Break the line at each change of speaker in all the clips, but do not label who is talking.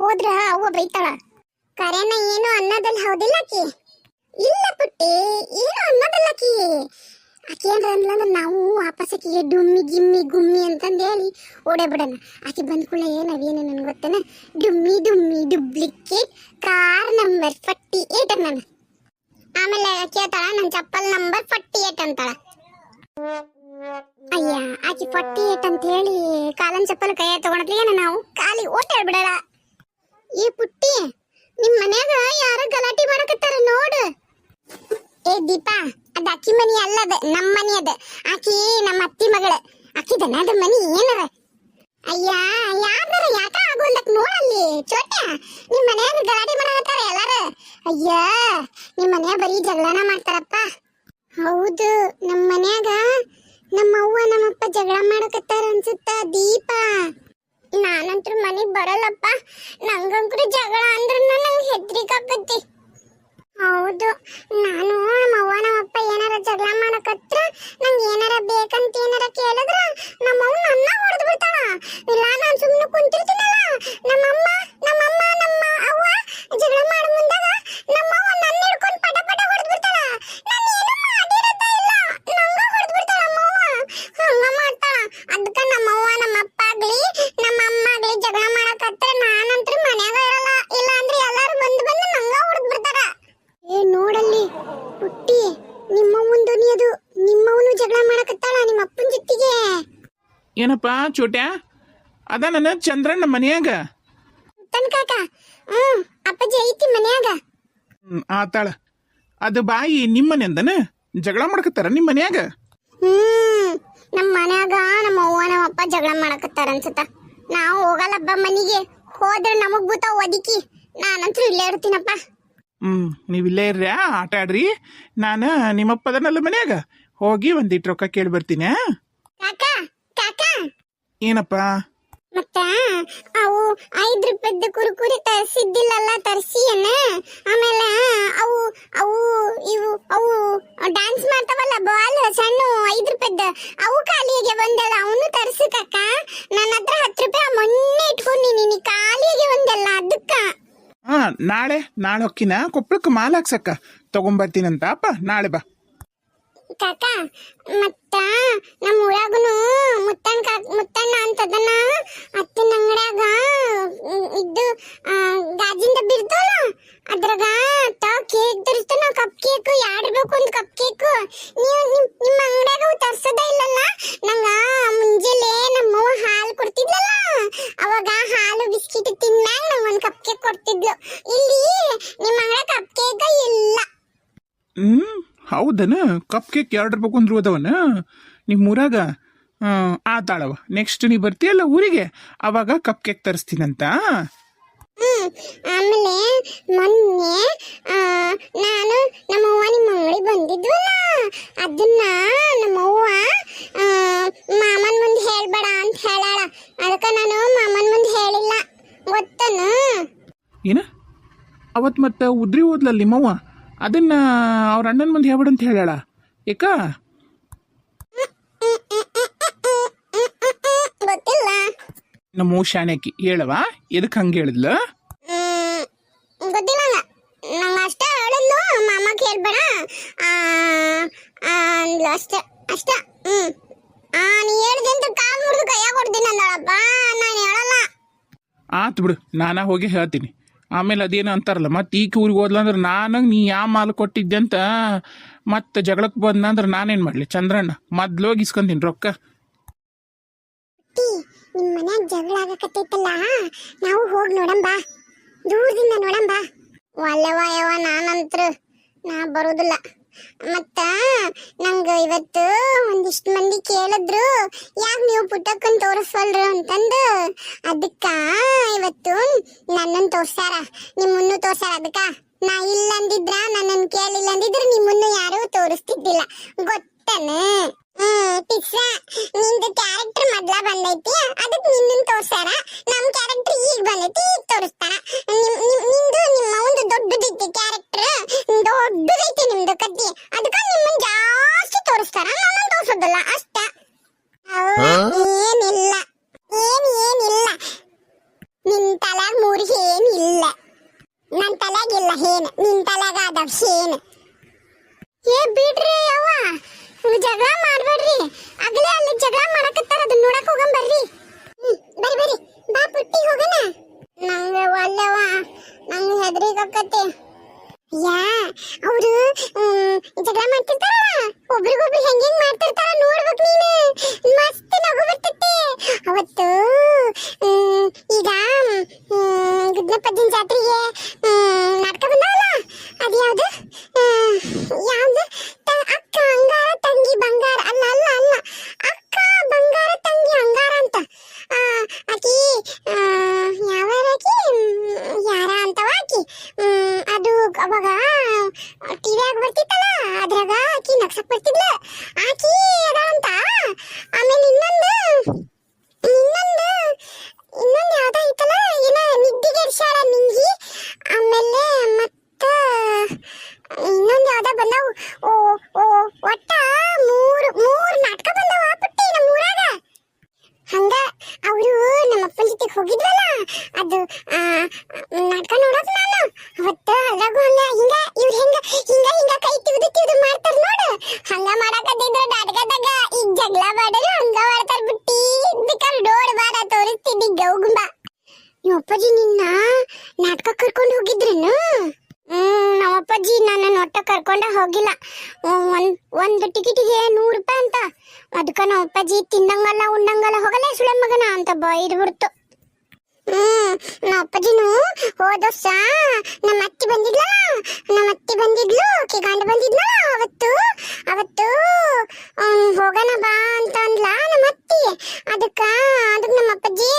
ಹೋದ್ರ? ಅವ್ವ ಬೈತಾಳ. ಕರೆನ, ಏನು ಅನ್ನೋದಲ್ಲ ಹೌದಿಲ್ಲ ಆಕಿ. ಇಲ್ಲ ಪುಟ್ಟಿ, ಏನು ಅನ್ನೋದಲ್ಲ ಆಕಿ. ಆಕಿ ಏನ್ರ ಅಂದ್ಲಂದ್ರೆ ನಾವು ವಾಪಸ್ ಆಕಿಗೆ ಡುಮ್ಮಿ ಗಿಮ್ಮಿ ಗುಮ್ಮಿ ಅಂತಂದು ಹೇಳಿ ಓಡೇ ಬಿಡೋಣ ಆಕಿ ಬಂದ ಕೂಡ ಏನು ಅವೇನು ನನ್ಗೆ ಗೊತ್ತೇನ? Dummy dummy duplicate car number forty eight ನಾನು ಆಮೇಲೆ ಕೇಳ್ತಾಳ ನನ್ನ ಚಪ್ಪಲ್ ನಂಬರ್ ಫಾರ್ಟಿ ಏಟ್ ಅಂತಾಳ. ಅಯ್ಯ, ಆಕಿ ಫಾರ್ಟಿ ಏಟ್ ಅಂತ ಹೇಳಿ ಕಾಲನ್ ಚಪ್ಪಲ್ ಕೈಯ ತಗೊಳತ್ಲೇನ ನಾವು? ಖಾಲಿ ಓಟ್ ಹೇಳ್ಬಿಡಲ್ಲ ಈ ಪುಟ್ಟಿ, ನಿಮ್ ಮನ್ಯಾಗ ಯಾರ ಗಲಾಟಿ ಮಾಡಕತ್ತಾರ ನೋಡು. ಏ ದೀಪಾ, ಅದ ಅಕ್ಕಿ ಮನಿ ಅಲ್ಲ ಅದ ನಮ್ಮ ಮನಿ ಅದ. ಆಕಿ ನಮ್ಮ ಅತ್ತಿ ಮಗಳ. ಅಕ್ಕಿದನ ಅದ ಮನಿ ಏನರ ಅಯ್ಯಾ, ಯಾರ್ದಾರ ಯಾಕ ಆಗೋಲ್ದಕ್ ನೋಡಲ್ಲಿ? ಚೋಟ್ಯ, ನಿಮ್ ಮನ್ಯಾಗ ಗಲಾಟಿ ಮಾಡಕತ್ತಾರ ಎಲ್ಲಾರ? ಅಯ್ಯಾ, ನಿಮ್ ಮನ್ಯಾಗ ಬರೀ ಜಗಳನ ಮಾಡ್ತಾರಪ್ಪ. ಹೌದು ನಮ್ಮ ಮನ್ಯಾಗ ನಮ್ಮ ಅವ್ವ ನಮ್ಮಪ್ಪ ಜಗಳ ಮಾಡಕತ್ತಾರ ಅನ್ಸುತ್ತ ದೀಪ? ನಾನಂತ್ರ ಮನೆಗೆ ಬರಲ್ಲಪ್ಪ. ನಂಗಂಕ್ರು ಜಗಳ ಅಂದ್ರೆ ನಂಗೆ ಹೆದ್ರಿಕಾಕತ್ತಿ ಹೌದು, ನಾನು ನಮ್ಮ ಅವ್ವ ನಮ್ಮಪ್ಪ ಏನಾರ ಜಗಳ ಮಾಡಕತ್ರ ನಂಗೆ ಏನಾರ ಬೇಕಂತ ಏನಾರ ಕೇಳಿದ್ರ ನಮ್ಮ ಅವ್ವ ನನ್ನ ಹೊಡೆದು ಬಿಡ್ತಾಳ ಇಲ್ಲ ನಾನು ಸುಮ್ಮನೆ ಕುಂತಿರ್ತೀನಲ್ಲ ನಮ್ಮಮ್ಮ ನಮ್ಮಮ್ಮ ನಮ್ಮ ಅವ್ವ ಜಗಳ ಮಾಡೋ ಮುಂದಾಗ ನಮ್ಮ ಅವ್ವ ನನ್ನ ಹಿಡ್ಕೊಂಡು ಪಟ ಪಟ ಹೊಡೆದು ಬಿಡ್ತಾಳ ನಾನು ಏನು ಮಾಡಿರತ್ತ ಇಲ್ಲ ನಂಗ ಹೊಡೆದು ಬಿಡ್ತಾಳ ನಮ್ಮವ್ವ ಹಂಗ ಮಾಡ್ತಾಳ ಅದಕ್ಕ ನಮ್ಮವ್ವ ನಮ್ಮಪ್ಪ ಆಗ್ಲಿ ನಮ್ಮ ಅಮ್ಮ ಆಗ್ಲಿ ಜಗಳ ಮಾಡಕತ್ರ ನಾನಂತ್ರ ಮನ್ಯಾಗ ಇರಲ್ಲ ಇಲ್ಲ ಅಂದ್ರೆ ಎಲ್ಲಾರು ಬಂದು ಬಂದು ನಂಗ ಹೊಡೆದು ಬಿಡ್ತಾರ ಏ ನೋಡಲ್ಲಿ ಪುಟ್ಟಿ ನಿಮ್ಮವ್ವನ್ ಧ್ವನಿ ಅದು ನಿಮ್ಮವನು ಜಗಳ ಮಾಡಕತ್ತಾಳ ನಿಮ್ಮ ಅಪ್ಪನ ಜೊತೆಗೆ
ಏನಪ್ಪ ಚೋಟ್ಯ? ಅದ ನನ್ನ ಚಂದ್ರಣ್ಣ ಮನ್ಯಾಗ.
ತನ್ ಕಾಕ ಹ್ಮ್ ಅಪ್ಪಾಜಿ ಐತಿ ಮನ್ಯಾಗ.
ಹ್ಮ್, ಆತಾಳ. ಅದು ಬಾಯಿ ನಿಮ್ಮ ಮನೆಯಿಂದನ ಜಗಳ ಮಾಡ್ಕತ್ತಾರ ನಿಮ್ಮ ಮನ್ಯಾಗ?
ಹ್ಮ್ ನಮ್ಮ ಮನ್ಯಾಗ ನಮ್ಮ ಅವ್ವ ನಮ್ಮ ಅಪ್ಪ ಜಗಳ ಮಾಡಕತ್ತಾರ ಅನ್ಸತ್ತ. ನಾವು ಹೋಗಲ್ಲಬ್ಬ ಮನಿಗೆ. ಹೋದ್ರೆ ನಮಗ್ ಬೂತ ಒದಿಕಿ. ನಾನಂತೂ ಇಲ್ಲೇ ಇರ್ತೀನಪ್ಪ.
ಹ್ಮ್ ನೀವು ಇಲ್ಲೇ ಇರ್ರ್ಯಾ ಆಟ ಆಡ್ರಿ. ನಾನು ನಿಮ್ಮಪ್ಪದನಲ್ಲ ಮನ್ಯಾಗ. ಹೋಗಿ ಒಂದಿಟ್ಟು ರೊಕ್ಕ ಕೇಳಿ ಬರ್ತೀನಿ ಆ?
ಕಾಕ ಕಾಕ.
ಏನಪ್ಪ?
ಮತ್ತ ಅವು ಐದ್ ರೂಪಾಯ್ದು ಕುರುಕುರಿ ತರಿಸಿದ್ದಿಲ್ಲಲ್ಲ ತರಿಸಿ ಆಮೇಲೆ ಅವು ಅವು ಇವು ಅವು ಡ್ಯಾನ್ಸ್ ಮಾಡ್ತಾವಲ್ಲ ಬಾಲ್ ಸಣ್ಣ ಐದ್ ರೂಪಾಯ್ದು ಅವು ಖಾಲಿಗೆ ಬಂದಲ್ಲ ಅವನು ತರಿಸು ಕಕ್ಕ ನನ್ನ ಹತ್ರ ಹತ್ತು ರೂಪಾಯಿ ಮೊನ್ನೆ ಇಟ್ಕೊಂಡಿನಿ ನೀನು ಖಾಲಿಗೆ ಒಂದಲ್ಲ ಅದಕ್ಕ
ಹಾ ನಾಳೆ ನಾಳೆ ಹೊಕ್ಕಿನ ಕೊಪ್ಪಳಕ್ಕೆ ಮಾಲ್ ಹಾಕ್ಸಕ್ಕ. ತಗೊಂಬರ್ತೀನಂತ ಅಪ್ಪ ನಾಳೆ ಬಾ.
ಕಾಕ ಮತ್ತ ನಮ್ಮ ಊರಾಗನು ಮುತ್ತಣ್ಣ ಕಾಕ ಮುತ್ತಣ್ಣ ಅಂತದನ ಅತ್ತಿನ ಅಂಗಡ್ಯಾಗ ಇದು ಗಾಜಿಂದ ಇರ್ತವಲ್ಲ ಅದ್ರಾಗ ತ ಕೇಕ್ ತರಿಸ್ತಾನ ಕಪ್ ಕೇಕ್ ಬೇಕು ಒಂದು ಕಪ್ ಕೇಕ್ ನೀವು ನಿಮ್, ನಿಮ್ಮ ಅಂಗಡ್ಯಾಗ ಅವು ತರ್ಸೋದೇ ಇಲ್ಲಲ್ಲ ನಂಗ ಮುಂಜಾನೆ ನಮ್ಮವ್ವ ಹಾಲು ಕೊಡ್ತಿದ್ಲಲ್ಲ ಅವಾಗ ಹಾಲು ಬಿಸ್ಕಿಟ್ ತಿನ್ಮ್ಯಾಗ ನಂಗೆ ಒಂದು ಕಪ್ ಕೇಕ್ ಕೊಡ್ತಿದ್ಲು ಇಲ್ಲಿ ನಿಮ್ಮ ಅಂಗಡ ಕಪ್ ಕೇಕ್ ಇಲ್ಲ
ಹ್ಮ್ ಹೌದನ? ಕಪ್ ಕೇಕ್ ಎರಡು ರೂಪಾಯಿ ಕುಂದ್ರು ಹೋದವನ ನಿಮ್ಮ ಊರಾಗ ಆತಾಳವ ನೆಕ್ಸ್ಟ್ ನೀ ಬರ್ತೀಯಲ್ಲ ಊರಿಗೆ? ಅವಾಗ ಕಪ್ ಕೇಕ್ ತರಿಸ್ತೀನಂತ
ಆಮೇಲೆ ಮೊನ್ನೆ ನಾನು ನಮ್ಮವ್ವ ನಿಮ್ಮ ಅಂಗಡಿ ಬಂದಿದ್ವಲ್ಲ? ಅದನ್ನ ನಮ್ಮವ್ವ ಅವ್ವ ಮಾಮನ ಮುಂದೆ ಹೇಳ್ಬೇಡ ಅಂತ ಹೇಳಾಳ. ಅದಕ್ಕೆ ನಾನು ಮಾಮನ ಮುಂದೆ ಹೇಳಿಲ್ಲ. ಗೊತ್ತನ?
ಏನ? ಅವತ್ ಮತ್ತೆ ಉದ್ರಿ ಹೋದ್ಲಲ್ಲ ನಿಮ್ಮವ್ವ ಅದನ್ನ ಅವ್ರ ಅಣ್ಣನ ಮುಂದೆ ಹೇಳ್ಬಿಡಂತ ಅಂತ ಹೇಳಾಳ ಏಕ? ನಮ್ಮ ಶಾಣ್ಯಾಕಿ ಹೇಳವ ಎದಕ್ಕೆ ಹಂಗೆ ಹೇಳಿದ್ಲ?
ಗೊತ್ತಿಲ್ಲ ನಂಗ ಅಷ್ಟೇ ಹೇಳಿದ್ಲು ಆ, ಅಂದ್ಲು ಅಷ್ಟೇ ಅಷ್ಟೇ. ಆ ನೀ ಹೇಳ್ದೆ ಅಂತ ಕಾಲ್ ಮುರಿದು ಕೈಯಾಗ ಕೊಡ್ತೀನಿ ಅಂದಳಪ್ಪ. ನಾನು ಹೇಳಲ್ಲ.
ಆತ್ ಬಿಡು ನಾನಾ ಹೋಗಿ ಹೇಳ್ತೀನಿ. ಆಮೇಲೆ ಅದೇನು ಅಂತಾರಲ್ಲ, ಮತ್ತೆ ಈಕೆ ಊರಿಗೆ ಹೋದ್ಲಂದ್ರೆ ನಾನು ನೀ ಯಾವ ಮಾಲು ಕೊಟ್ಟಿದ್ದೆ ಅಂತ ಮತ್ತೆ ಜಗಳಕ್ಕೆ ಬಂದಂದ್ರೆ ನಾನೇನು ಮಾಡಲಿ? ಚಂದ್ರಣ್ಣ ಮೊದ್ಲೋಗಿ ಇಸ್ಕೊಂತೀನಿ ರೊಕ್ಕ.
ನಿಮ್ಮ ಮನ್ಯಾಗ ಜಗಳ ಆಗಕತ್ತೈತಲ್ಲ, ನಾವು ಹೋಗಿ ನೋಡಂಬಾ. ದೂರದಿಂದ ನೋಡಂಬಾ. ಒಲ್ಲೆವ ಯವ್ವ, ನಾನಂತ್ರ, ನಾ ಬರೋದಿಲ್ಲ. ಮತ್ತ ನಂಗ ಇವತ್ತು ಒಂದಿಷ್ಟು ಮಂದಿ ಕೇಳಿದ್ರು, ಯಾಕೆ ನೀವು ಪುಟ್ಟಕ್ಕನ್ ತೋರಿಸ್ವಲ್ರು ಅಂತಂದು. ಅದಕ್ಕ ಇವತ್ತು ನನ್ನನ್ ತೋರ್ಸ್ಯಾರ, ನಿಮ್ಮನ್ನು ತೋರ್ಸ್ಯಾರ ಅದಕ್ಕ. ನಾ ಇಲ್ಲ ಅಂದಿದ್ರ ನನ್ನನ್ ಕೇಳಿಲ್ಲ ಅಂದಿದ್ರ ನಿಮ್ಮನ್ನು ಯಾರು ತೋರಿಸ್ತಿದ್ದಿಲ್ಲ. ಗೊತ್ತನ? ಹ್ಮ್ ಪಿಸ್ಸ ನಿಂದು ಕ್ಯಾರೆಕ್ಟರ್ ಮೊದ್ಲ ಬಂದೈತಿ ಅದಕ್ ನಿನ್ನನ್ ತೋರ್ಸ್ಯಾರ? ನಮ್ ಕ್ಯಾರೆಕ್ಟರ್ ಈಗ ಬಂದೈತಿ ಈಗ ತೋರಿಸ್ತಾರ. ನಿಮ್ ನಿಮ್- ನಿಮ್ದು ನಿಮ್ಮ ಒಂದು ದೊಡ್ಡದೈತಿ ಕ್ಯಾರೆಕ್ಟರ್ ದೊಡ್ಡದೈತಿ ನಿಮ್ದು ಕದ್ದಿ. ಅದಕ್ಕ ನಿಮ್ಮನ್ ಜಾಸ್ತಿ ತೋರಿಸ್ತಾರ ನನ್ನನ್ ತೋರ್ಸೋದಿಲ್ಲ ಅಷ್ಟ. ಏನಿಲ್ಲ ಏನ್ ಏನಿಲ್ಲ. ನಿನ್ ತಲಾಗ ಮೂರ್ ಏನಿಲ್ಲ. ನನ್ ತಲೆಗಿಲ್ಲ ಹೇನ್, ನಿನ್ ತಲೆಗ ಹೇನ್. ಏ ಬಿಡ್ರಿ ಯವ್ವ ಜಗಳ ಮಾಡ್ಬೇಡ್ರಿ. ಅಗಲೇ ಅಲ್ಲಿ ಜಗಳ ಮಾಡಕತ್ತಾರ, ಅದನ್ನ ನೋಡಕ್ ಹೋಗಂ ಬರ್ರಿ ಹ್ಮ್, ಬರ್ರಿ ಬರ್ರಿ ಬಾ ಪುಟ್ಟಿ ಹೋಗೋಣ ನಂಗೆ ಒಲ್ಲೆವ ನಂಗೆ ಹೆದರಿಗಕ್ಕತ್ತೆ ಯಾ ಅವರು ಜಗಳ ಮಾಡ್ತಿರ್ತಾರಲ್ಲ ಒಬ್ರಿಗೊಬ್ರು ಹೆಂಗ್ ಹೆಂಗ್ ಮಾಡ್ತಿರ್ತಾರ ನೋಡ್ಬೇಕು ನೀನು ಮಸ್ತ್ ನಗು ಬರ್ತೈತೆ ಅವತ್ತು ಹ್ಮ್, ಈಗ ಹ್ಮ್, ಗುಡ್ನಪ್ಪಜ್ಜನ ಜಾತ್ರೆಗೆ ಹ್ಮ್, ನಾಟಕ ಬಂದವಲ್ಲ ಅದು ಯಾವ್ದು ಹ್ಮ್, ಯಾವ್ದು ತ- ಅಕ್ಕ ಅಂಗಾರ ತಂಗಿ ಬಂಗಾರ ಅಲ್ಲ ಅಲ್ಲ ಅಲ್ಲ ಅಕ್ಕ ಬಂಗಾರ ತಂಗಿ ಅಂಗಾರ ಅಂತ ಆ, ಆಕಿ ಆ, ಯಾವಾರ ಆಕಿ ಹ್ಮ್, ಯಾರ ಅಂತವ ಆಕಿ ಹ್ಮ್, ಅದು ಅವಾಗ ಟಿವಿಯಾಗ ಬರ್ತಿತ್ತಲ್ಲ ಅದ್ರಾಗ ಆಕಿ ನಗ್ಸಕ್ ಬರ್ತಿದ್ಲ ಆಕಿ ಅದಾಳಂತ ಆಮೇಲೆ ಇನ್ನೊಂದು ಇನ್ನೊಂದು ಇನ್ನೊಂದು ಯಾವ್ದೋ ಐತಲ್ಲ ಏನ ನಿದ್ದಿಗೆರ್ಸಾಳ ನಿಂಗಿ ಆಮೇಲೆ ಮತ್ತ ಇನ್ನೊಂದು ಯಾವ್ದೋ ಬಂದವು ಓ ಓ ಒಟ್ಟ ಮೂರು ಮೂರು ನಾಟಕ ಬಂದವ ಪುಟ್ಟಿ ನಮ್ಮ ಊರಾಗ ಹಂಗ ಅವರು ನಮ್ಮ ಅಪ್ಪನ ಜೊತೆಗೆ ಹೋಗಿದ್ವಲ್ಲ ಅದು ಆ, ನಾಟಕ ನೋಡಕ್ ನಾನು ಅವತ್ತ ಅದ್ರಾಗೂ ಹಂಗ ಹಿಂಗ ಇವ್ರು ಹಿಂಗ ಹಿಂಗ ಹಿಂಗ ಕೈ ತಿವಿದು ತಿವಿದು ಮಾಡ್ತಾರ ನೋಡು ಹಂಗ ಮಾಡಕತ್ತಿದ್ರು ನಾಟಕದಾಗ ಈಗ ಜಗಳ ಮಾಡಿದ್ರು ಹಂಗ ಮಾಡ್ತಾರ ಬಿಟ್ಟಿ ಬೇಕಾದ್ರೆ ನೋಡ್ ಬಾರ ತೋರಿಸ್ತೀನಿ ಗೌಗುಂಬ ನಿಮ್ಮ ಅಪ್ಪಾಜಿ ನಿನ್ನ ನಾಟಕ ಕರ್ಕೊಂಡು ಹೋಗಿದ್ರೇನು ಹ್ಮ್ ನಮ್ಮ ಅಪ್ಪಾಜಿ ನನ್ನ ಒಟ್ಟ ಕರ್ಕೊಂಡ ಹೋಗಿಲ್ಲ. ಒಂದು, ಒಂದ್ ಟಿಕೆಟಿಗೆ ನೂರು ರೂಪಾಯಿ ಅಂತ. ಅದಕ್ಕೆ ನಮ್ಮ ಅಪ್ಪಾಜಿ ತಿನ್ನಂಗಲ್ಲ ಉಣ್ಣಂಗಲ್ಲ ಹೋಗಲ್ಲ ಸುಳೆ ಮಗನ ಅಂತ ಬೈದ್ಬಿಡ್ತು ಹ್ಮ್ ನಮ್ಮ ಅಪ್ಪಾಜಿನು ಹೋದ ನಮ್ಮ ಅತ್ತಿ ಬಂದಿದ್ಲಲ್ಲ, ನಮ್ಮ ಅತ್ತಿ ಬಂದಿದ್ಲು ಆಕಿ ಗಂಡ ಬಂದಿದ್ಲಲ್ಲ ಅವತ್ತು ಅವತ್ತು ಹೋಗೋಣ ಬಾ ಅಂತ ಅಂದ್ಲ ನಮ್ಮ ಅತ್ತಿ ಅದಕ್ಕ ಅದಕ್ಕೆ ನಮ್ಮ ಅಪ್ಪಾಜಿ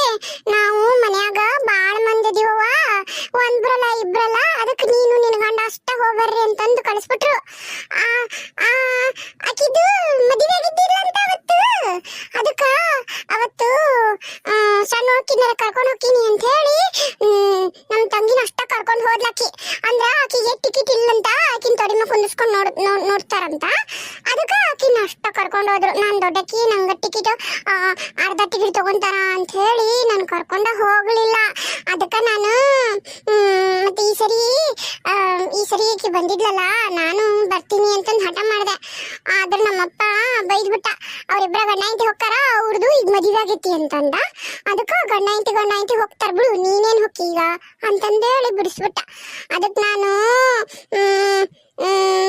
ನಾವು ಮನ್ಯಾಗ ಬಾಳ ಮಂದಿ ಇದೀವವ್ವ ಒಂದ್ರಲ್ಲ ಇಬ್ರಲ್ಲ ಅದಕ್ಕೆ ನೀನು ನಿನ್ನ ಗಂಡ ಅಷ್ಟ ಹೋಗ್ಬರ್ರಿ ಅಂತಂದು ಕಳಿಸ್ಬಿಟ್ರು ಆ ಆ ಆಕಿದು ಮದುವೆ ಆಗಿದ್ದಿಲ್ಲ ಅಂತ ಅವತ್ತು ಅದಕ್ಕ ಅವತ್ತು ಆ, ಸಣ್ಣ ಹೋಗಿನಾರ ಕರ್ಕೊಂಡು ಹೋಗ್ತೀನಿ ಅಂತ ಹೇಳಿ ಹ್ಮ್, ನಮ್ ತಂಗಿನ ಅಷ್ಟ ಕರ್ಕೊಂಡು ಹೋದ್ಲಾಕಿ ಅಂದ್ರ ಆಕಿಗೆ ಟಿಕೆಟ್ ಇಲ್ಲಂತ ಆಕಿನ ತೊಡಿಮ ಕುಂದಿಸ್ಕೊಂಡು ನೋಡ್ ನೋಡ್- ನೋಡ್ತಾರಂತ ಅದಕ್ಕ ಆಕಿನ ಅಷ್ಟ ಕರ್ಕೊಂಡು ಹೋದ್ರು ನಾನ್ ದೊಡ್ಡಕಿ ನಂಗ ಟಿಕೆಟ್ ಅರ್ಧ ಟಿಕೆಟ್ ತಗೊಂತಾರ ಅಂತ ಹೇಳಿ ನಾನು ಕರ್ಕೊಂಡ ಹೋಗ್ಲಿಲ್ಲ ಅದಕ್ಕ ನಾನು ಹ್ಮ್, ಮತ್ತೆ ಈ ಸರಿ ಆ, ಈ ಸರಿ ಬಂದಿದ್ಲಲ್ಲ ನಾನು ಬರ್ತೀನಿ ಅಂತಂದು ಹಠ ಮಾಡಿದೆ. ಆದ್ರೆ ನಮ್ಮಪ್ಪ ಬೈದ್ಬಿಟ್ಟ ಅವ್ರಿಬ್ರ ಗಂಡ ಹೆಂಡತಿ ಹೋಗ್ತಾರ ಅವ್ರದ್ದು ಈಗ ಮದುವೆ ಆಗೈತಿ ಅಂತಂದ. ಅದಕ್ಕ ಗಂಡ ಹೆಂಡತಿ ಗಂಡ ಹೆಂಡತಿ ಹೋಗ್ತಾರ ಬಿಡು ನೀನೇನ್ ಹೋಗಿ ಈಗ? ಅಂತಂದೇಳಿ ಬಿಡಿಸ್ಬಿಟ್ಟ. ಅದಕ್ಕೆ ನಾನು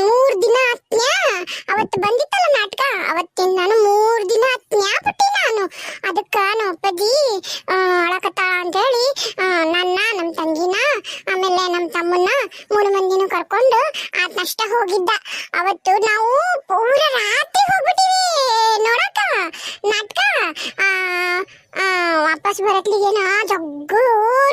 ಮೂರ್ ದಿನ ಹತ್ನ್ಯಾ ಅವತ್ತು ಬಂದಿತ್ತಲ್ಲ ನಾಟಕ? ಅವತ್ತಿನ ನಾನು ಮೂರ್ ದಿನ ಹತ್ನ್ಯಾ ಬಿಟ್ಟಿ ನಾನು? ಅದಕ್ಕ ನಮ್ಮ ಅಪ್ಪಾಜಿ ಅಳಕತ್ತ ಅಂತೇಳಿ ಆ, ನನ್ನ ನಮ್ಮ ತಂಗಿನ ಆಮೇಲೆ ನಮ್ಮ ತಮ್ಮನ್ನ ಮೂರು ಮಂದಿನೂ ಕರ್ಕೊಂಡು ಆತ್ನಷ್ಟ ಹೋಗಿದ್ದ. ಅವತ್ತು ನಾವು ಪೂರ ರಾತ್ರಿ ಹೋಗ್ಬಿಟ್ಟಿವಿ. ನೋಡಕ ನಾಟಕ? ವಾಪಸ್ ಬರತ್ಲಿಗೇನ ಜಗ್ಗು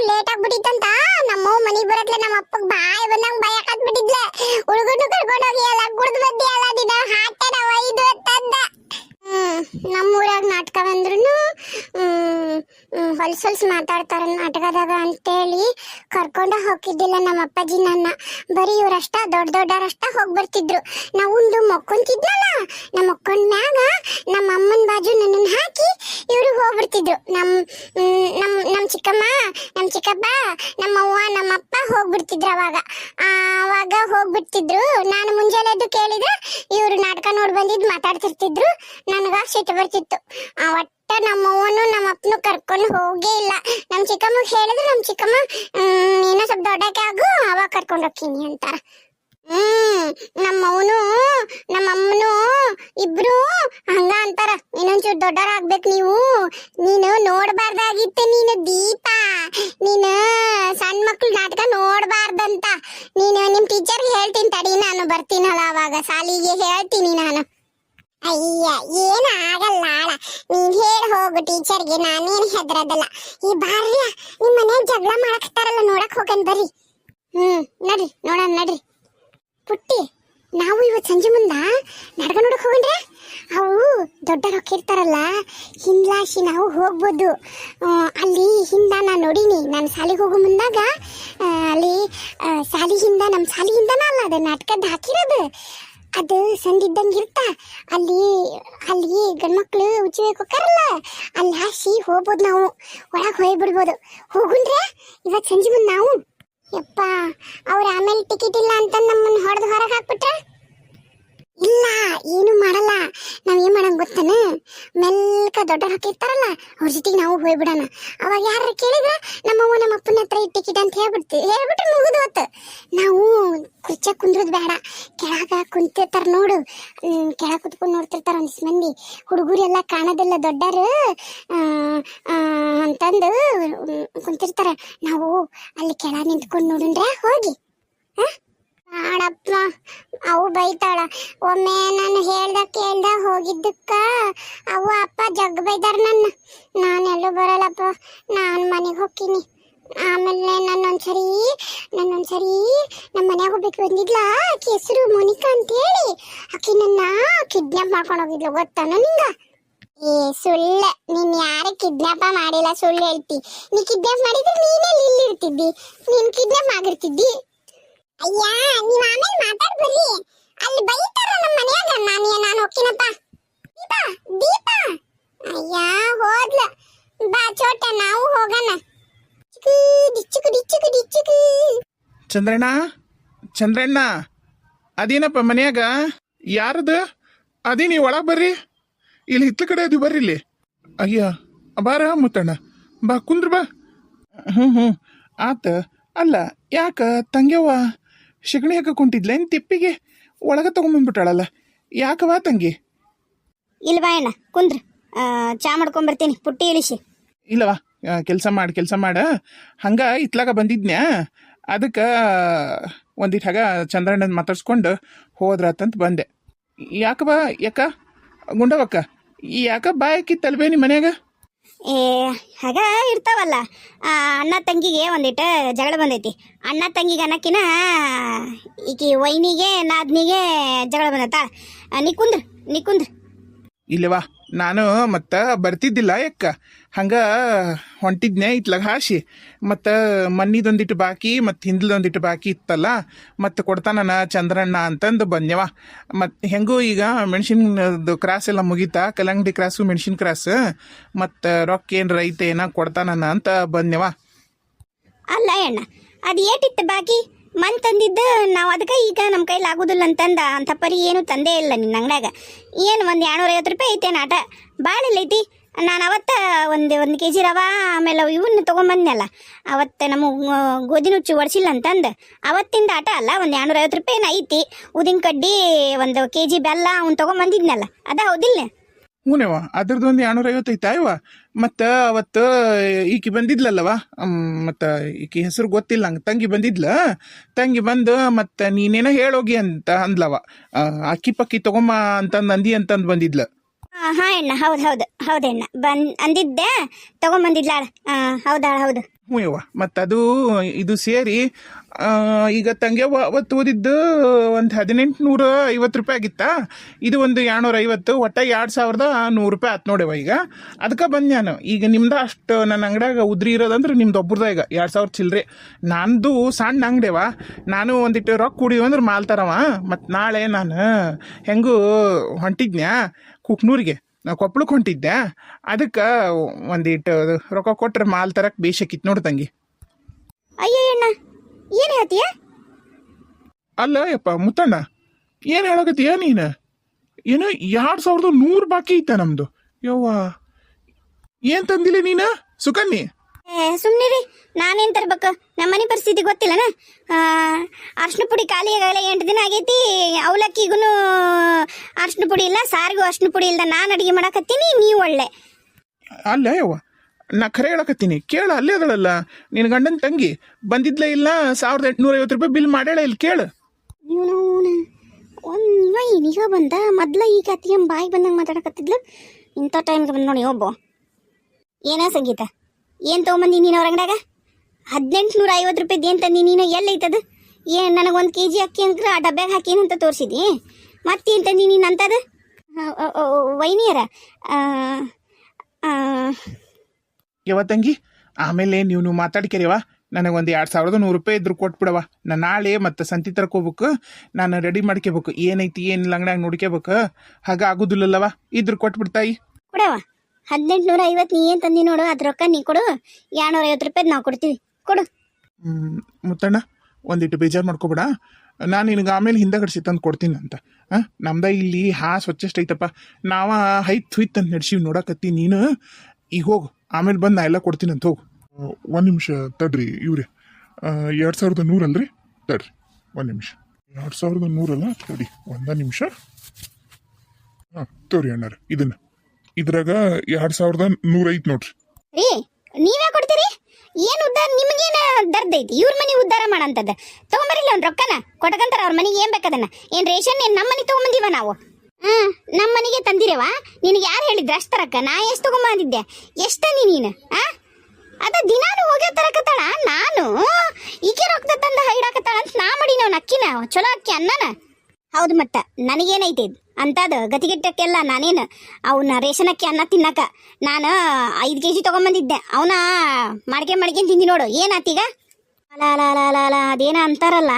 ಲೇಟ್ ಆಗ್ಬಿಟ್ಟಿತ್ತಂತ. ನಮ್ಮವ್ ಮನಿಗೆ ಬರತ್ಲೆ ನಮ್ಮ ಅಪ್ಪಗ್ ಬಾಯ್ ಬಂದಂಗ್ ಬಾಯ್ ಹಾಕತ್ಬಿಟ್ಟಿದ್ಲೆ ಹುಡುಗನು ಕರ್ಕೊಂಡು ಹೋಗಿ ಎಲ್ಲ ಕುಡ್ದು ಬದ್ದಿ ಎಲ್ಲ ದಿನ. ಹಾಕ್ತಾನ ಐದು ಅಂತಂದ ಹ್ಮ್, ನಮ್ಮೂರಾಗ ನಾಟಕ ಬಂದ್ರು ಹೊಲ್ಸ್ ಹೊಲ್ಸ್ ಮಾತಾಡ್ತಾರ ನಾಟಕದಾಗ ಅಂತೇಳಿ ಕರ್ಕೊಂಡ ಹೋಗಿದ್ದಿಲ್ಲ ನಮ್ಮ ಅಪ್ಪಾಜಿ ನನ್ನ. ಬರೀ ಇವ್ರಷ್ಟ ದೊಡ್ಡ ದೊಡ್ಡರಷ್ಟ ಹೋಗಿ ಬರ್ತಿದ್ರು. ನಾವು ಉಂಡು ಮಕ್ಕೊಂತಿದ್ನಲ್ಲ ನಮ್ಮ ಮಕ್ಕೊಂಡ್ಮ್ಯಾಗ ನಮ್ಮ ಅಮ್ಮನ ಬಾಜು ನನ್ನನ್ನು ಹಾಕಿ ಇವರು ಹೋಗ್ಬಿಡ್ತಿದ್ರು ನಮ್ಮ ನಮ್ಮ ನಮ್ಮ ನಮ್ ಚಿಕ್ಕಮ್ಮ ನಮ್ಮ ಚಿಕ್ಕಪ್ಪ ನಮ್ಮವ್ವ ನಮ್ಮಪ್ಪ ಹೋಗ್ಬಿಡ್ತಿದ್ರು ಅವಾಗ. ಆವಾಗ ಹೋಗ್ಬಿಡ್ತಿದ್ರು ನಾನು ಮುಂಜಾನೆ ಎದ್ದು ಕೇಳಿದ್ರೆ ಇವರು ನಾಟಕ ನೋಡಿ ಬಂದಿದ್ದು ಮಾತಾಡ್ತಿರ್ತಿದ್ರು. ನನಗ ಸಿಟ್ಟು ಬರ್ತಿತ್ತು. ಆ, ಒಟ್ಟ ನಮ್ಮವ್ವನು ನಮ್ಮ ಅಪ್ಪನು ಕರ್ಕೊಂಡು ಹೋಗೇ ಇಲ್ಲ. ನಮ್ಮ ಚಿಕ್ಕಮ್ಮ ಹೇಳಿದ್ರೆ ನಮ್ಮ ಚಿಕ್ಕಮ್ಮ ಏನೋ ಸ್ವಲ್ಪ ದೊಡ್ಡಕ್ಕೆ ಆಗು, ಅವಾಗ ಕರ್ಕೊಂಡು ಹೋಗ್ತೀನಿ ಅಂತ. ಹ್ಮ್ ನಮ್ಮವನು ನಮ್ಮಮ್ಮನು ಇಬ್ರು ಹಂಗ ಅಂತಾರ. ಇನ್ನೊಂಚೂರು ದೊಡ್ಡವರಾಗ್ಬೇಕು ನೀವು. ನೀನು ನೋಡ್ಬಾರ್ದಾಗಿತ್ತು ನೀನು ದೀಪ. ನೀನು ಸಣ್ಣ ಮಕ್ಳು ನಾಟಕ ನೋಡಬಾರ್ದಂತ. ನೀನು ನಿಮ್ ಟೀಚರ್ಗೆ ಹೇಳ್ತೀನಿ ತಡಿ, ನಾನು ಬರ್ತೀನಲ್ಲ ಅವಾಗ. ಸಾಲಿಗೆ ಹೇಳ್ತೀನಿ ನಾನು. ಅಯ್ಯ, ಏನ ಆಗಲ್ಲ ಆಳ. ನೀನ್ ಹೇಳಿ ಹೋಗು ಟೀಚರ್ಗೆ, ನಾನೇನ್ ಹೆದ್ರದಲ್ಲ. ಈ ಬಾರ್ಯ ನಿಮ್ ಮನೆ ಜಗಳ ಮಾಡಕ್ತಾರಲ್ಲ, ನೋಡಕ್ ಹೋಗನ್ ಬರ್ರಿ. ಹ್ಮ್, ನಡ್ರಿ, ನೋಡೋಣ, ನಡ್ರಿ. ಪುಟ್ಟಿ, ನಾವು ಇವತ್ತು ಸಂಜೆ ಮುಂದ ನಡ್ಕ ನೋಡಕ್ ಹೋಗನ್ರ ಅವು ದೊಡ್ಡ ರೊಕ್ಕ ಇರ್ತಾರಲ್ಲ, ಹಿಂದ್ಲಾಶಿ ನಾವು ಹೋಗ್ಬೋದು. ಅಲ್ಲಿ ಹಿಂದ ನಾನು ನೋಡೀನಿ, ನಾನು ಶಾಲೆಗೆ ಹೋಗೋ ಮುಂದಾಗ ಅಲ್ಲಿ ಹಿಂದ ನಮ್ಮ ಶಾಲಿ ಹಿಂದನ ಅಲ್ಲ ಅದು, ನಾಟಕದ ಹಾಕಿರೋದು. ಅದು ಸಂದಿದ್ದಂಗೆ ಇರ್ತ. ಅಲ್ಲಿ ಅಲ್ಲಿ ಗಂಡ್ಮಕ್ಳು ಉಜ್ಜಿಬೇಕು ಹೋಗ್ತಾರಲ್ಲ ಅಲ್ಲಿ ಹಾಸಿ ಹೋಗ್ಬೋದು ನಾವು. ಒಳಗೆ ಹೋಗ್ಬಿಡ್ಬೋದು. ಹೋಗುಂದ್ರೆ ಇವತ್ತು ಸಂಜೆ ಮುಂದೆ ನಾವು. ಯಪ್ಪ, ಅವ್ರ ಆಮೇಲೆ ಟಿಕೆಟ್ ಇಲ್ಲ ಅಂತ ನಮ್ಮನ್ನ ಹೊಡೆದು ಹೊರಗೆ ಹಾಕ್ಬಿಟ್ರೆ? ಇಲ್ಲ, ಏನು ಮಾಡಲ್ಲ. ನಾವ್ ಏನ್ ಮಾಡಂಗ್ ಗೊತ್ತನ? ಮೆಲ್ಕ ದೊಡ್ಡ ಹಾಕಿರ್ತಾರಲ್ಲ ಅವ್ರ ಜೊತೆಗೆ ನಾವು ಹೋಗ್ಬಿಡೋಣ. ಅವಾಗ ಯಾರು ಕೇಳಿದ್ರ? ನಮ್ಮವ್ವ ನಮ್ಮ ಅಪ್ಪನ ಹತ್ರ ಟಿಕೆಟ್ ಅಂತ ಹೇಳ್ಬಿಡ್ತೀವಿ ಹೇಳ್ಬಿಟ್ರೆ ಮುಗಿದು ಹೊತ್ತು ನಾವು ಕುರ್ಚ ಕುಂದ್ರದ್ ಬೇಡ. ಕೆಳಗ ಕುಂತಿರ್ತಾರ ನೋಡು. ಕೆಳಗ್ ಕುತ್ಕೊಂಡು ನೋಡ್ತಿರ್ತಾರ ಒಂದಿಷ್ಟು ಮಂದಿ. ಹುಡುಗರು ಎಲ್ಲ ಕಾಣೋದಿಲ್ಲ ದೊಡ್ಡರು. ಅಂತಂದು ಕುಂತಿರ್ತಾರ. ನಾವು ಅಲ್ಲಿ ಕೆಳ ನಿಂತ್ಕೊಂಡು ನೋಡಿದ್ರೆ ಹೋಗಿ. ಹ? ಆಡಪ್ಪ ಅವು ಬೈತಾಳ. ಒಮ್ಮೆ ನಾನು ಹೇಳ್ದ ಕೇಳ್ದ ಹೋಗಿದ್ದಕ್ಕ ಅವು ಅಪ್ಪ ಜಗ್ ಬೈದಾರ ನನ್ನ. ನಾನೆಲ್ಲೂ ಬರಲ್ಲಪ್ಪ, ನಾನು ಮನೆಗೆ ಹೋಗ್ತೀನಿ. ಆಮೇಲೆ ನನ್ನೊಂದ್ಸರಿ ನನ್ನೊಂದ್ಸರಿ ನಮ್ಮ ಮನ್ಯಾಗ ಹೋಗ್ಬೇಕು ಬಂದಿದ್ಲ ಆಕಿ ಹೆಸರು ಮೋನಿಕಾ ಅಂತೇಳಿ. ಆಕೆ ನನ್ನ ಕಿಡ್ನಾಪ್ ಮಾಡ್ಕೊಂಡು ಹೋಗಿದ್ಲು, ಗೊತ್ತಾನ ನಿಂಗ? ಏ ಸುಳ್ಳ, ನೀನ್ ಯಾರು ಕಿಡ್ನಾಪ ಮಾಡಿಲ್ಲ, ಸುಳ್ಳು ಹೇಳ್ತಿ. ನೀ ಕಿಡ್ನಾಪ್ ಮಾಡಿದ್ರೆ ನೀನೇ ಇಲ್ಲಿ ಇರ್ತಿದ್ದಿ ನೀನ್ ಕಿಡ್ನಾಪ್ ಆಗಿರ್ತಿದ್ದಿ? ಅಯ್ಯ, ನೀವ್ ಆಮೇಲೆ ಮಾತಾಡ್ ಬರ್ರಿ ಅಲ್ಲಿ ಬೈತಾರ ನಮ್ಮ ಮನ್ಯಾಗ. ನಾನು ನಾನು ಹೋಗ್ತೀನಪ್ಪ. ದೀಪಾ ದೀಪಾ. ಅಯ್ಯ, ಹೋದ್ಲ. ಬಾ, ಚೋಟ, ನಾವು ಹೋಗಣ. ಚಿಕ್ಕು ಡಿಚ್ಚುಕು ಡಿಚ್ಚುಕು ಡಿಚ್ಚುಕು
ಚಂದ್ರಣ್ಣ ಚಂದ್ರಣ್ಣ, ಅದೇನಪ್ಪ ಮನ್ಯಾಗ? ಯಾರದ? ಅದೇ ನೀವು ಒಳಗೆ ಬರ್ರಿ. ಇಲ್ಲಿ ಹಿತ್ಲ ಕಡೆ ಅದು ಬರ್ರಿ ಇಲ್ಲಿ. ಅಯ್ಯ ಬಾರ ಮುತ್ತಣ್ಣ. ಬಾ, ಕುಂದ್ರ ಬಾ. ಹ್ಞೂ ಹ್ಞೂ ಆತ, ಅಲ್ಲ, ಯಾಕ ತಂಗ್ಯವ್ವ? ಶಿಗಣಿ ಹಾಕ ಕುಂಟಿದ್ಲೇನ್ ತಿಪ್ಪಿಗೆ ಒಳಗೆ ತಗೊಂಬಂದ್ಬಿಟ್ಟಾಳಲ್ಲ. ಯಾಕವಾ ತಂಗಿ?
ಇಲ್ವಾ ಅಣ್ಣ ಕುಂದ್ರ. ಚಾ ಮಾಡ್ಕೊಂಬರ್ತೀನಿ ಪುಟ್ಟಿ ಇಳಿಸಿ.
ಇಲ್ಲವಾ ಕೆಲಸ ಮಾಡಿ ಕೆಲಸ ಮಾಡ. ಹಂಗ ಇತ್ಲಾಗ ಬಂದಿದ್ನ್ಯಾ? ಅದಕ್ಕೆ ಒಂದಿಟ್ಟು ಹಾಗ ಚಂದ್ರಣ್ಣನ ಮಾತಾಡ್ಸ್ಕೊಂಡು ಹೋದ್ರಾತಂತ ಬಂದೆ. ಯಾಕವಾ ಯಾಕ? ಗುಂಡವಕ್ಕ ಯಾಕ ಬಾಯಕಿ ತಲ್ಬೇ ನಿಮ್ಮ ಮನ್ಯಾಗ?
ಏ, ಹಾಗ ಇರ್ತಾವಲ್ಲ. ಅಣ್ಣ ತಂಗಿಗೆ ಒಂದಿಟ್ಟು ಜಗಳ ಬಂದೈತಿ. ಅಣ್ಣ ತಂಗಿಗೆ ಅನ್ನಕ್ಕಿನ ಈಕಿ ವೈನಿಗೆ ನಾದ್ನಿಗೆ ಜಗಳ ಬಂದೈತಾ. ನಿಕುಂದ್ರ ನೀ ಕುಂದ್ರ, ನೀ
ಇಲ್ಲವಾ ನಾನು ಮತ್ತ ಬರ್ತಿದ್ದಿಲ್ಲ ಯಾಕ? ಹಂಗ ಹೊಂಟಿದ್ನೆ ಇತ್ಲಾಗ ಹಾಸಿ ಮತ್ತು ಮನ್ನಿದೊಂದಿಟ್ಟು ಬಾಕಿ, ಮತ್ತು ಹಿಂದ್ಲೊಂದಿಟ್ಟು ಬಾಕಿ ಇತ್ತಲ್ಲ, ಮತ್ತು ಕೊಡ್ತಾನ ಚಂದ್ರಣ್ಣ ಅಂತಂದು ಬಂದ್ಯವ ಮತ್ತು ಹೆಂಗೂ ಈಗ ಮೆಣಸಿನದು ಕ್ರಾಸ್ ಎಲ್ಲ ಮುಗೀತಾ, ಕಲ್ಲಂಗಡಿ ಕ್ರಾಸು, ಮೆಣಸಿನ ಕ್ರಾಸ್, ಮತ್ತು ರೊಕ್ಕ ಏನು ರೈತ ಏನ ಕೊಡ್ತಾನ ಅಂತ ಬಂದ್ಯವ
ಅಲ್ಲ ಅಣ್ಣ, ಅದು ಏಟಿತ್ತು ಬಾಕಿ? ಮನ್ ತಂದಿದ್ದು, ನಾವು ಅದಕ್ಕೆ ಈಗ ನಮ್ಮ ಕೈಲಿ ಆಗೋದಿಲ್ಲ ಅಂತಂದ ಅಂತ ಪರಿ ಏನು ತಂದೇ ಇಲ್ಲ ನಿನ್ನ ಅಂಗಡ್ಯಾಗ. ಏನು ಒಂದು ಎರಡ್ನೂರೈವತ್ತು ರೂಪಾಯಿ ಐತೇನು ಆಟ ಭಾಳ ಐತಿ. ನಾನು ಅವತ್ತ ಒಂದು ಒಂದು ಕೆ ಜಿ ರವ, ಆಮೇಲೆ ಇವನ್ನ ತೊಗೊಂಬಂದ್ನಲ್ಲ ಅವತ್ತು ನಮ್ಮ ಗೋಧಿ ನುಚ್ಚು ಒಡ್ಸಿಲ್ಲ ಅಂತಂದು ಅವತ್ತಿಂದ ಆಟ ಅಲ್ಲ, ಒಂದು ಎರಡ್ನೂರೈವತ್ತು ರೂಪಾಯಿ ಐತಿ. ಉದಿನ ಕಡ್ಡಿ, ಒಂದು ಕೆ ಜಿ ಬೆಲ್ಲ ಅವ್ನು ತೊಗೊಂಬಂದಿದ್ನಲ್ಲ ಅದ ಹೌದಿಲ್ಲ?
ಹ್ಞೂನವ ಅದ್ರದ್ದು ಒಂದು ಎರಡ್ನೂರ ಐತಾಯವ ಮತ್ತು ಅವತ್ತು ಈಕಿ ಬಂದಿದ್ಲಲ್ಲವ ಮತ್ತು ಈಕಿ ಹೆಸರು ಗೊತ್ತಿಲ್ಲ ಹಂಗೆ ತಂಗಿ ಬಂದಿದ್ಲ? ತಂಗಿ ಬಂದು, ಮತ್ತು ನೀನೇನೋ ಹೇಳೋಗಿ ಅಂತ ಅಂದ್ಲವ ಅಕ್ಕಿ ಪಕ್ಕಿ ತಗೊಂಬ ಅಂತಂದು ಅಂದಿ ಅಂತಂದು ಬಂದಿದ್ಲ.
ಹಾಂ ಹಾಂ ಅಣ್ಣ, ಹೌದು ಹೌದು ಅಣ್ಣ. ಬಂದ್, ಅಂದಿದ್ದೆ ತೊಗೊಂಬಂದಿದ್ಲಾಳ ಹೌದಾಳ ಹೌದು
ಹ್ಞೂ ಯವ್ವ ಮತ್ತು ಅದು ಇದು ಸೇರಿ ಈಗ ತಂಗ್ಯವ್ವ ಅವತ್ತು ಓದಿದ್ದು ಒಂದು ಹದಿನೆಂಟು ನೂರ ಐವತ್ತು ರೂಪಾಯಿ ಆಗಿತ್ತಾ? ಇದು ಒಂದು ಎರಡ್ನೂರ ಐವತ್ತು ಒಟ್ಟ ಎರಡು ಸಾವಿರದ ನೂರು ರೂಪಾಯಿ ಆತು ನೋಡ್ಯವ ಈಗ. ಅದಕ್ಕೆ ಬಂದು ನಾನು. ಈಗ ನಿಮ್ದು ಅಷ್ಟು ನನ್ನ ಅಂಗಡ್ಯಾಗ ಉದ್ರಿ ಇರೋದಂದ್ರೆ ನಿಮ್ದು ಒಬ್ರದ ಈಗ, ಎರಡು ಸಾವಿರ ಚಿಲ್ಲರೆ ನಂದು ಸಣ್ಣ ಅಂಗಡಿಯವ. ನಾನು ಒಂದಿಟ್ಟು ರೊಕ್ಕ ಕುಡಿಯೋ ಅಂದ್ರೆ ಮಾಲ್ತಾರವ. ಮತ್ತು ನಾಳೆ ನಾನು ಹೆಂಗೂ ಹೊಂಟಿದ್ನ್ಯಾ? ಕುಕ್ನೂರಿಗೆ. ನಾ ಕೊಪ್ಪಳಕ್ಕೆ ಹೊಂಟಿದ್ದೆ. ಅದಕ್ಕೆ ಒಂದಿಟ್ಟು ರೊಕ್ಕ ಕೊಟ್ರೆ ಮಾಲ್ ತರಕ್ಕೆ ಬೇಷಕ್ಕಿತ್ತು ನೋಡು ತಂಗಿ.
ಅಯ್ಯಣ್ಣ ಏನು ಹೇಳ್ತೀಯ?
ಅಲ್ಲ ಯಪ್ಪ ಮುತ್ತಣ್ಣ ಏನು ಹೇಳಕತ್ತೀಯ ನೀನು? ಏನು ಎರಡು ಸಾವಿರದ ನೂರು ಬಾಕಿ ಇತ್ತ ನಮ್ಮದು ಯವ್ವ ಏನು ತಂದಿಲ್ಲ ನೀನು? ಸುಕನ್ನಿ
ಏ ರೀ ನಾನೇನು ತರ್ಬೇಕು? ನಮ್ಮ ಮನೆ ಪರಿಸ್ಥಿತಿ ಗೊತ್ತಿಲ್ಲನ? ಅರ್ಶಿನ ಪುಡಿ ಖಾಲಿ ಆಗಲ್ಲ ಎಂಟು ದಿನ ಆಗೈತಿ. ಅವಲಕ್ಕಿಗೂ ಅರ್ಶಿನ ಪುಡಿ ಇಲ್ಲ ಸಾರಿಗೂ ಅರ್ಶಿನ ಪುಡಿ ಇಲ್ಲ ನಾನು ಅಡುಗೆ ಮಾಡಕತ್ತೀನಿ ನೀವು ಒಳ್ಳೆ.
ಅಲ್ಲ ಯವ್ವ ನಾ ಖರೆ ಹೇಳಕತ್ತೀನಿ. ಕೇಳು ಅಲ್ಲೇ ಅದಳಲ್ಲ. ನಿನ್ನ ಗಂಡನ ತಂಗಿ ಬಂದಿದ್ಲೇ ಇಲ್ಲ ಸಾವಿರದ ಎಂಟುನೂರ ಐವತ್ತು ರೂಪಾಯಿ ಬಿಲ್ ಮಾಡ್ಯಾಳ ಇಲ್ಲಿ ಕೇಳು.
ಒಂದು ಏನೀಗ ಬಂದ ಮೊದ್ಲ ಈಗ ಅತ್ತಿಗೆ ಬಾಯಿ ಬಂದಂಗೆ ಮಾತಾಡಕತ್ತಿದ್ಲು. ಇಂಥ ಟೈಮ್ಗೆ ಬಂದು ನೋಡಿ ಒಬ್ಬ ಏನ ಸಂಗೀತ? ಏನು ತೊಗೊಂಬಂದಿ ನೀನು ಹೊರಗಡೆಗ ಹದಿನೆಂಟು ನೂರ ಐವತ್ತು ರೂಪಾಯ್ದು ಏನು ತಂದು ನೀನು? ಎಲ್ಲೈತದು ಏನು ನನಗೊಂದು ಕೆ ಜಿ ಅಕ್ಕಿ ಅಂದ್ರೆ ಆ ಡಬ್ಬ್ಯಾಗ ಹಾಕೀನಿ ಅಂತ ತೋರಿಸಿದಿ? ಮತ್ತೇನು ತಂದಿ ನೀನು ಅಂತದ? ವೈನಿಯರ?
ಯವ ತಂಗಿ ಆಮೇಲೆ ನೀವು ನೀವು ಮಾತಾಡ್ಕೆರಿವ ನನಗೊಂದು ಎರಡು ಸಾವಿರದ ನೂರು ರೂಪಾಯಿ ಇದ್ರು ಕೊಟ್ಬಿಡವ ನಾನು ನಾಳೆ ಮತ್ತೆ ಸಂತಿ ತರ್ಕೋಬೇಕು ಹೋಗ್ಬೇಕು. ನಾನು ರೆಡಿ ಮಾಡ್ಕೋಬೇಕು. ಏನೈತಿ ಏನಿಲ್ಲ ಅಂಗಡ್ಯಾಗ ನೋಡ್ಕೋಬೇಕು. ಹಾಗ ಆಗೋದಿಲ್ಲಲ್ಲವ ಇದ್ರು ಕೊಟ್ಬಿಡ್ತಾಯಿ.
ಕೊಡವ ಹದಿನೆಂಟುನೂರ ಐವತ್ತು ನೀ ಏನು ತಂದಿ ನೋಡು? ಅದ್ರ ರೊಕ್ಕ ನೀ ಕೊಡು. ಎರಡ್ನೂರ ಐವತ್ತು ರೂಪಾಯಿ ನಾವು ಕೊಡ್ತೀವಿ. ಕೊಡು.
ಹ್ಮ್, ಮುತ್ತಣ್ಣ ಒಂದಿಟ್ಟು ಬೇಜಾರು ಮಾಡ್ಕೊಬೇಡ. ನಾನು ನಿನಗೆ ಆಮೇಲೆ ಹಿಂದಗಡಿಸಿ ತಂದು ಕೊಡ್ತೀನಿ ಅಂತ. ಹಾಂ? ನಮ್ದ ಇಲ್ಲಿ ಹಾ ಸ್ವಚ್ಛಷ್ಟು ಐತಪ್ಪ. ನಾವ ಹೈತ್ ಹುಯ್ತ್ ಅಂತ ನಡ್ಸೀವಿ ನೋಡಕತ್ತಿ ನೀನು. ಈಗ ಹೋಗು. ಆಮೇಲೆ ಬಂದು ನಾ ಎಲ್ಲ ಕೊಡ್ತೀನಿ ಅಂತ ಹೋಗು.
ಒಂದು ನಿಮಿಷ ತಡ್ರಿ ಇವ್ರಿ. ಎರಡು ಸಾವಿರದ ನೂರಲ್ರಿ? ತಡ್ರಿ ಒಂದು ನಿಮಿಷ. ಎರಡು ಸಾವಿರದ ನೂರಲ್ಲ? ತಡಿ ಒಂದ ನಿಮಿಷ. ಹಾಂ ತೋರಿ ಅಣ್ಣಾರ ಇದನ್ನ. ಇದ್ರಾಗ ಎರಡ್ ಸಾವಿರದ ನೂರ ಐತ್ ನೋಡ್ರಿ.
ರೀ ನೀವೇ ಕೊಡ್ತೀರಿ? ಏನು ಉದ್ದಾರ, ನಿಮ್ಗೇನ ದರ್ದ ಐತಿ? ಇವ್ರ ಮನೆ ಉದ್ದಾರ ಮಾಡಂತದ. ತಗೊಂಬರಿಲ್ಲ ಅವ್ನ ರೊಕ್ಕನ. ಕೊಟ್ಕಂತಾರ ಅವ್ರ ಮನೆಗೆ ಏನ್ ಬೇಕದನ್ನ. ಏನ್ ರೇಷನ್, ಏನ್ ನಮ್ಮ ಮನೆ ತಗೊಂಬಂದಿವ ನಾವು? ಹ್ಮ್ ನಮ್ಮ ಮನೆಗೆ ತಂದಿರವ? ನಿನಗೆ ಯಾರು ಹೇಳಿದ್ರ ಅಷ್ಟ ತರಕ? ನಾ ಎಷ್ಟು ತಗೊಂಬಂದಿದ್ದೆ ಎಷ್ಟ ನೀ ನೀನು, ಆ? ಅದ ದಿನಾನು ಹೋಗ್ಯ ತರಕತ್ತಾಳ? ನಾನು? ಈಕೆ ರೊಕ್ಕದ ತಂದ ಹೈಡಾಕತ್ತಾಳ ಅಂತ ನಾ ಮಾಡಿ ನಾವು ಅಕ್ಕಿನ? ಚಲೋ ಅಕ್ಕಿ ಅನ್ನನ? ಹೌದು ಮತ್ತ, ನನಗೇನೈತಿ ಅಂತದ ಗತಿಗೆಟ್ಟಕ್ಕೆಲ್ಲ ನಾನೇನು ಅವನ್ನ ರೇಷನ್ ಅಕ್ಕಿ ಅನ್ನ ತಿನ್ನಕ. ನಾನು ಐದು ಕೆ ಜಿ ತೊಗೊಂಬಂದಿದ್ದೆ. ಅವನ ಮಾಡ್ಕೆ ಮಾಡ್ಕೊಂಡು ತಿಂದಿ ನೋಡು. ಏನಾತೀಗ ಅಲ ಅದೇನ ಅಂತಾರಲ್ಲ?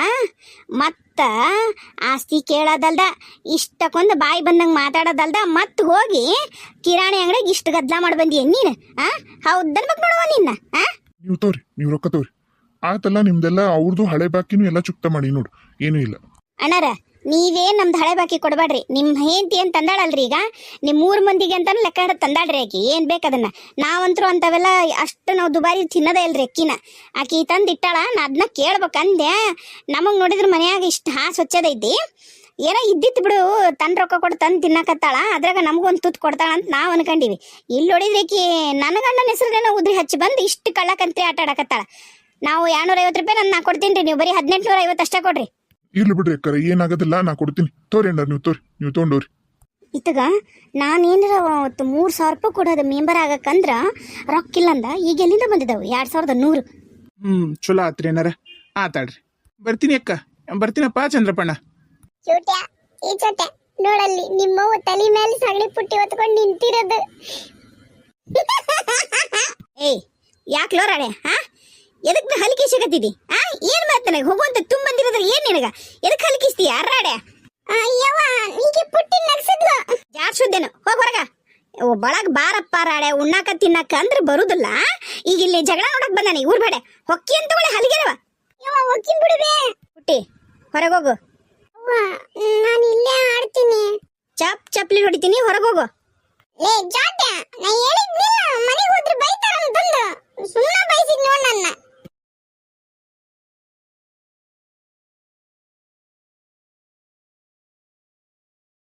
ಮತ್ತ ಆಸ್ತಿ ಕೇಳೋದಲ್ದ ಇಷ್ಟಕ್ಕೊಂದು ಬಾಯಿ ಬಂದಂಗೆ ಮಾತಾಡೋದಲ್ದ ಮತ್ತೆ ಹೋಗಿ ಕಿರಾಣಿ ಅಂಗಡಿಗೆ ಇಷ್ಟು ಗದ್ದಲ ಮಾಡಿ ಬಂದಿ ನೀನು? ಆ? ಹೌದನ್ಬೇಕು ನೋಡುವ ನಿನ್ನ ಆ?
ನೀವು ತೋರಿ ನೀವು ರೊಕ್ಕ ತೋರಿ. ಆತಲ್ಲ ನಿಮ್ದೆಲ್ಲ ಅವ್ರದ್ದು ಹಳೆ ಬಾಕಿನೂ ಎಲ್ಲ ಚುಕ್ತ ಮಾಡಿ ನೋಡು. ಏನೂ ಇಲ್ಲ.
ಅಣ್ಣಾರ ನೀವೇ ನಮ್ದು ಹಳೆ ಬಾಕಿ ಕೊಡಬೇಡ್ರಿ. ನಿಮ್ಮ ಹೆಂಡತಿ ಏನು ತಂದಾಳಲ್ರಿ ಈಗ? ನಿಮ್ಮ ಮೂರು ಮಂದಿಗೆ ಅಂತಾನು ಲೆಕ್ಕ ಹಿಡಿದು ತಂದಾಳ್ರಿ ಆಕಿ. ಏನು ಬೇಕು ಬೇಕದನ್ನ ನಾವಂತರೂ ಅಂಥವೆಲ್ಲ ಅಷ್ಟು ನಾವು ದುಬಾರಿ ತಿನ್ನದೇ ಇಲ್ರಿ ಅಕ್ಕಿನ. ಆಕಿ ತಂದು ಇಟ್ಟಾಳ, ನಾ ಅದನ್ನ ಕೇಳ್ಬೇಕಂದೆ ನಮಗೆ ನೋಡಿದ್ರೆ ಮನೆಯಾಗ ಇಷ್ಟು ಹಾ ಸ್ವಚ್ಛದೈತಿ ಏನೋ ಇದ್ದಿತ್ತು ಬಿಡು ತನ್ನ ರೊಕ್ಕ ಕೊಟ್ಟು ತಂದು ತಿನ್ನಕತ್ತಾಳ, ಅದ್ರಾಗ ನಮಗೊಂದು ತುತ್ತು ಕೊಡ್ತಾಳ ಅಂತ ನಾವು ಅನ್ಕೊಂಡಿವಿ. ಇಲ್ಲಿ ನೋಡಿದ್ರೆ ಆಕಿ ನನ್ನ ಗಂಡನ ಹೆಸರುಗೇನೋ ಉದ್ರಿ ಹಚ್ಚಿ ಬಂದು ಇಷ್ಟು ಕಳ್ಳಕಂತ್ರಿ ಆಟ ಆಡಕತ್ತಾಳ ನಾವು ಎರಡ್ನೂರ ಐವತ್ತು ರೂಪಾಯಿ ನಾನು ನಾ ಕೊಡ್ತೀನಿ ರೀ, ನೀವು ಬರೀ ಹದಿನೆಂಟುನೂರ ಐವತ್ತು ಅಷ್ಟೇ ಕೊಡ್ರಿ.
ಇರ್ಲಿ ಬಿಡ್ರಿ ಅಕ್ಕರ ಏನಾಗದಿಲ್ಲ ನಾ ಕೊಡ್ತೀನಿ. ತೋರಿ ಅಣ್ಣ ನೀವು ತೋರಿ ನೀವು ತೊಗೊಂಡೋರಿ.
ಇತ್ತಗ ನಾನೇನಾರ ಅವತ್ತು ಮೂರು ಸಾವಿರ ರೂಪಾಯಿ ಕೊಡೋದು ಮೆಂಬರ್ ಆಗಕ್ಕಂದ್ರ ರೊಕ್ಕಿಲ್ಲಂದ ಈಗ ಎಲ್ಲಿಂದ ಬಂದಿದ್ದಾವೆ ಎರಡು ಸಾವಿರದ ನೂರು.
ಹ್ಞೂ ಚಲೋ ಆತ್ರಿ ಏನಾರ ಆತಾಡ್ರಿ ಬರ್ತೀನಿ ಅಕ್ಕ. ಬರ್ತೀನಪ್ಪ ಚಂದ್ರಪ್ಪಣ್ಣ
ಚೋಟ್ಯಾ ಈ ಚೋಟೆ ನೋಡಲ್ಲಿ ನಿಮ್ಮವ್ವ ತಲೆ ಮೇಲೆ ಸಗಣಿ ಪುಟ್ಟಿ ಹೊತ್ಕೊಂಡು ನಿಂತಿರೋದು.
ಏಯ್ ಯಾಕೆ ಲೋರಾಡೆ ಹಾ ಎದಕ್ಕೆ ಹಲಿಕೆ ಸಿಗತ್ತಿದಿ ಹಾ ಏನು ಮಾಡ್ತಾನೆ? ಹೋಗುವಂತ ತುಂಬ ಬಂದಿರೋದ್ರ ಏನು ನಿನಗ? ಎದಕ್ಕೆ ಹಲಕಿಸ್ತೀಯ ಅರ್ರಾಡೆ?
ಅಯ್ಯವ್ವ ನೀಗೆ ಪುಟ್ಟಿ ನಗ್ಸಿದ್ಲು.
ಯಾರು ಸುದ್ದೇನು ಹೋಗ್ ಹೊರಗ. ಬಳಗ ಬಾರಪ್ಪ ರಾಡೆ ಉಣ್ಣಾಕ ತಿನ್ನಕ ಅಂದ್ರೆ ಬರುದಿಲ್ಲ. ಈಗ ಇಲ್ಲಿ ಜಗಳ ನೋಡಕ್ ಬಂದಾನೆ ಊರ್ ಬೇಡ. ಹೊಕ್ಕಿ ಅಂತ ಒಳ್ಳೆ ಹಲಗಿರವ
ಯವ್ವ ಒಕ್ಕಿನ್ ಬಿಡುವೆ.
ಹುಟ್ಟಿ ಹೊರಗೋಗು
ಅವ್ವ ನಾನು ಇಲ್ಲೇ ಆಡ್ತೀನಿ.
ಚಪ್ ಚಪ್ಲಿ ಹೊಡಿತೀನಿ ಹೊರಗೋಗು
ಲೇ ಜಾಟ್ಯ ನಾ ಹೇಳಿದ್ನಿಲ್ಲ ಮನೆಗೆ ಹೋದ್ರೆ ಬೈತಾರ ಬಂದು ಸುಮ್ಮನೆ ಬೈಸಿದ್ ನೋಡ್ ನನ್ನ.